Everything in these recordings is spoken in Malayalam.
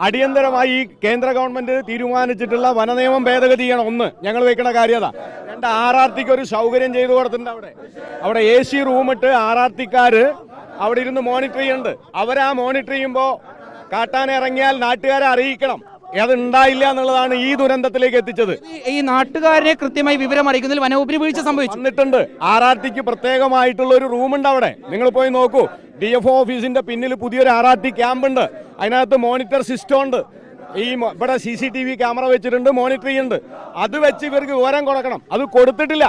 അടിയന്തരമായി ഈ കേന്ദ്ര ഗവൺമെന്റ് തീരുമാനിച്ചിട്ടുള്ള വനനിയമം ഭേദഗതി ചെയ്യണം ഒന്ന്. ഞങ്ങൾ വെക്കണ കാര്യത രണ്ട് ആർ ആർ ടിക്ക് ഒരു സൗകര്യം ചെയ്തു കൊടുത്തിട്ടുണ്ട് അവിടെ. അവിടെ എ സി റൂമിട്ട് ആർ ആർ ടിക്കാര് അവിടെ ഇരുന്ന് മോണിറ്റർ ചെയ്യുന്നുണ്ട്. അവരാ മോണിറ്റർ ചെയ്യുമ്പോൾ കാട്ടാൻ ഇറങ്ങിയാൽ നാട്ടുകാരെ അറിയിക്കണം. അത് ഉണ്ടായില്ല എന്നുള്ളതാണ് ഈ ദുരന്തത്തിലേക്ക് എത്തിച്ചത്. ഈ- ഈ നാട്ടുകാരെ കൃത്യമായി വിവരം അറിയിക്കുന്നതിൽ വനവകുപ്പിന് വീഴ്ച സംഭവിച്ചു. വന്നിട്ടുണ്ട്. ആർ ആർ ടിക്ക് പ്രത്യേകമായിട്ടുള്ള ഒരു റൂമുണ്ട് അവിടെ. നിങ്ങൾ പോയി നോക്കൂ. ഡി എഫ് ഓഫീസിന്റെ പിന്നിൽ പുതിയൊരു ആർ ആർ ടി ക്യാമ്പ് ഉണ്ട് അതിനകത്ത് മോണിറ്റർ സിസ്റ്റം ഉണ്ട്. ഈ ഇവിടെ C C T V camera വെച്ചിട്ടുണ്ട് മോണിറ്റർ ചെയ്യുന്നുണ്ട്. അത് വെച്ച് ഇവർക്ക് വിവരം കൊടുക്കണം. അത് കൊടുത്തിട്ടില്ല.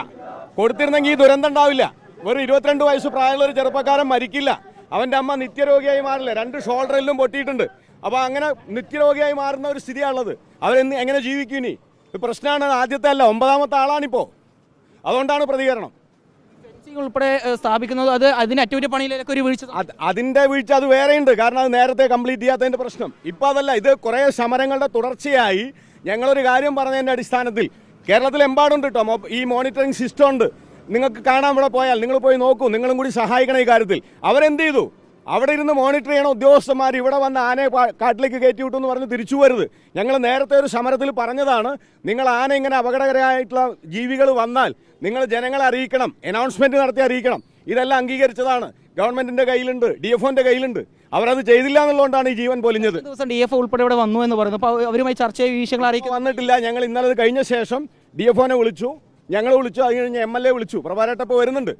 കൊടുത്തിരുന്നെങ്കിൽ ഈ ദുരന്തം ഉണ്ടാവില്ല. ഒരു ഇരുപത്തിരണ്ട് വയസ്സ് പ്രായമുള്ള ഒരു ചെറുപ്പക്കാരൻ മരിക്കില്ല. അവന്റെ അമ്മ നിത്യരോഗിയായി മാറില്ല. രണ്ട് ഷോൾഡറിലും പൊട്ടിയിട്ടുണ്ട്. അപ്പോൾ അങ്ങനെ നിത്യരോഗിയായി മാറുന്ന ഒരു സ്ഥിതിയാണുള്ളത്. അവരെന്ന് എങ്ങനെ ജീവിക്കും ഇനി? പ്രശ്നമാണ് ആദ്യത്തെ അല്ല ഒമ്പതാമത്തെ ആളാണിപ്പോൾ അതുകൊണ്ടാണ് പ്രതികരണം. ഉൾപ്പെടെ സ്ഥാപിക്കുന്നത് അത് അതിന് അറ്റകുറ്റപ്പണിയിലൊക്കെ ഒരു വീഴ്ച അത് അതിന്റെ വീഴ്ച അത് വേറെയുണ്ട്. കാരണം അത് നേരത്തെ കംപ്ലീറ്റ് ചെയ്യാത്തതിന്റെ പ്രശ്നം. ഇപ്പൊ അതല്ല ഇത് കുറെ സമരങ്ങളുടെ തുടർച്ചയായി ഞങ്ങളൊരു കാര്യം പറഞ്ഞതിന്റെ അടിസ്ഥാനത്തിൽ കേരളത്തിലെമ്പാടുണ്ട് കേട്ടോ ഈ മോണിറ്ററിംഗ് സിസ്റ്റം ഉണ്ട്. നിങ്ങൾക്ക് കാണാൻ ഇവിടെ പോയാൽ നിങ്ങൾ പോയി നോക്കൂ. നിങ്ങളും കൂടി സഹായിക്കണം ഈ കാര്യത്തിൽ. അവരെന്ത് ചെയ്തു? അവിടെ ഇരുന്ന് മോണിറ്റർ ചെയ്യണ ഉദ്യോഗസ്ഥന്മാർ ഇവിടെ വന്ന് ആനയെ കാട്ടിലേക്ക് കയറ്റി വിട്ടു എന്ന് പറഞ്ഞ് തിരിച്ചു വരുത് ഞങ്ങൾ നേരത്തെ ഒരു സമരത്തിൽ പറഞ്ഞതാണ് നിങ്ങൾ ആന ഇങ്ങനെ അപകടകരമായിട്ടുള്ള ജീവികൾ വന്നാൽ നിങ്ങൾ ജനങ്ങളെ അറിയിക്കണം അനൗൺസ്മെന്റ് നടത്തി അറിയിക്കണം. ഇതെല്ലാം അംഗീകരിച്ചതാണ്. ഗവൺമെന്റിന്റെ കയ്യിലുണ്ട് ഡി എഫ് ഒന്റെ കയ്യിലുണ്ട്. അവരത് ചെയ്തില്ല എന്നുള്ളതുകൊണ്ടാണ് ഈ ജീവൻ പൊലിഞ്ഞത്. ദിവസം ഡി എഫ് ഉൾപ്പെടെ ഇവിടെ വന്നു എന്ന് പറയുന്നു. അപ്പോൾ അവരുമായി ചർച്ച ചെയ്ത് വിഷയങ്ങൾ അറിയിക്കും വന്നിട്ടില്ല. ഞങ്ങൾ ഇന്നലെ കഴിഞ്ഞ ശേഷം ഡി എഫ് ഒനെ വിളിച്ചു. ഞങ്ങൾ വിളിച്ചു. അത് കഴിഞ്ഞ് എം എൽ എ വിളിച്ചു. പ്രഭാരട്ടപ്പ് വരുന്നുണ്ട്.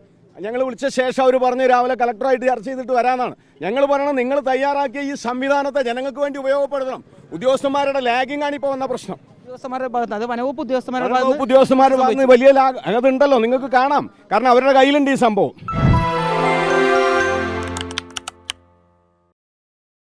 ഞങ്ങൾ വിളിച്ച ശേഷം അവർ പറഞ്ഞു രാവിലെ കളക്ടറായിട്ട് ചർച്ച ചെയ്തിട്ട് വരാനാണ് ഞങ്ങൾ പറയണം നിങ്ങൾ തയ്യാറാക്കിയ ഈ സംവിധാനത്തെ ജനങ്ങൾക്ക് വേണ്ടി ഉപയോഗപ്പെടുത്തണം. ഉദ്യോഗസ്ഥന്മാരുടെ ലാഗിംഗ് ആണ് ഇപ്പോൾ വന്ന പ്രശ്നം. ഉദ്യോഗസ്ഥന്മാരുടെ ഭാഗത്ത് അത് വനവകുപ്പ് ഉദ്യോഗസ്ഥന്മാരുടെ ഭാഗത്ത് പറഞ്ഞ് വലിയ ലാഗ് അതുണ്ടല്ലോ നിങ്ങൾക്ക് കാണാം. കാരണം അവരുടെ കയ്യിലുണ്ട് ഈ സംഭവം.